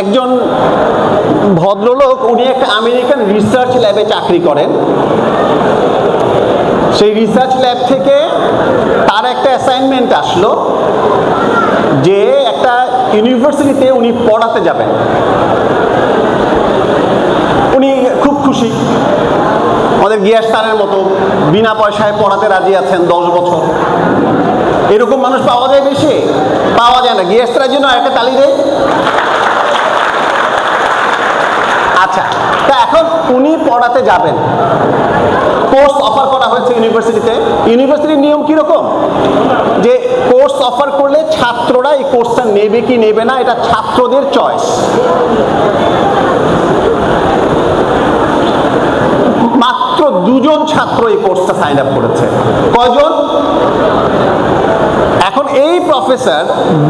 একজন ভদ্রলোক, উনি একটা আমেরিকান রিসার্চ ল্যাবে চাকরি করেন। সেই রিসার্চ ল্যাব থেকে তার একটা অ্যাসাইনমেন্ট আসলো যে একটা ইউনিভার্সিটিতে উনি পড়াতে যাবেন। উনি খুব খুশি। আমাদের গিয়াস তারের মতো বিনা পয়সায় পড়াতে রাজি আছেন দশ বছর। এরকম মানুষ পাওয়া যায় বেশি? পাওয়া যায় না। গিয়াস তারের জন্য একটা তালি দেয় আচ্ছা তা এখন উনি পড়াতে যাবেন। কোর্স অফার করা হয়েছে ইউনিভার্সিটিতে ইউনিভার্সিটির নিয়ম কীরকম? যে কোর্স অফার করলে ছাত্ররা এই কোর্সটা নেবে কি নেবে না, এটা ছাত্রদের চয়েস মাত্র দুজন ছাত্র এই কোর্সটা সাইন আপ করেছে। কয়জন? এখন এই প্রফেসর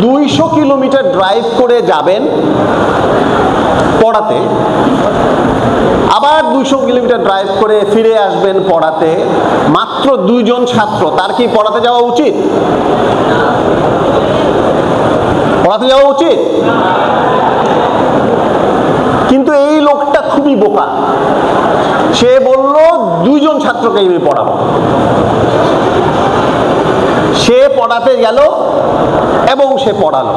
দুইশো কিলোমিটার ড্রাইভ করে যাবেন পড়াতে। আবার দুইশো কিলোমিটার ড্রাইভ করে ফিরে আসবেন পড়াতে। মাত্র দুইজন ছাত্র, তার কি পড়াতে যাওয়া উচিত? পড়াতে যাওয়া উচিত? কিন্তু এই লোকটা খুবই বোকা। সে বলল, দুইজন ছাত্রকে আমি পড়াবো। সে পড়াতে গেল এবং সে পড়ালো।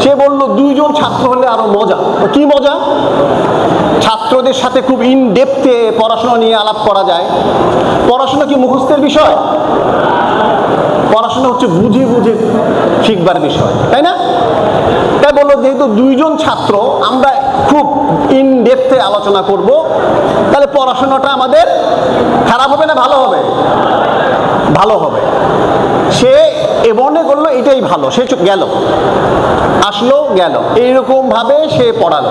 সে বলল, দুইজন ছাত্র হলে আরও মজা। কি মজা? ছাত্রদের সাথে খুব ইন ডেপথে পড়াশোনা নিয়ে আলাপ করা যায়। পড়াশোনা কি মুখস্থের বিষয়? পড়াশোনা হচ্ছে বুঝে বুঝে শিখবার বিষয়, তাই না? তাই বলল, যেহেতু দুইজন ছাত্র, আমরা খুব ইন ডেপথে আলোচনা করব, তাহলে পড়াশোনাটা আমাদের খারাপ হবে না ভালো হবে? ভালো হবে। সে এ মনে করল এটাই ভালো, সে গেল। আসলো, গেল। এইরকম ভাবে সে পড়ালো।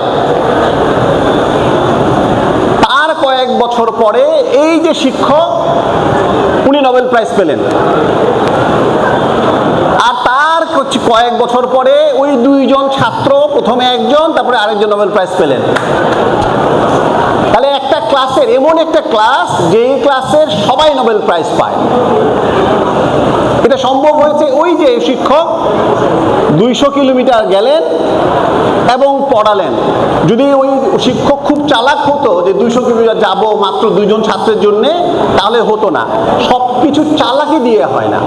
তার কয়েক বছর পরে এই যে শিক্ষক, উনি নোবেল প্রাইজ পেলেন। আর তার কয়েক বছর পরে ওই দুইজন ছাত্র, প্রথমে একজন, তারপরে আরেকজন নোবেল প্রাইজ পেলেন। তাহলে একটা ক্লাসের, এমন একটা ক্লাস যেই ক্লাসের সবাই নোবেল প্রাইজ পায়। এটা সম্ভব হয়েছে ওই যে শিক্ষক দুইশো কিলোমিটার গেলেন এবং পড়ালেন। যদি ওই শিক্ষক খুব চালাক হতো যে দুইশো কিলোমিটার যাব মাত্র দুইজন ছাত্রের জন্যে, তাহলে হতো না। সব কিছু চালাকি দিয়ে হয় না।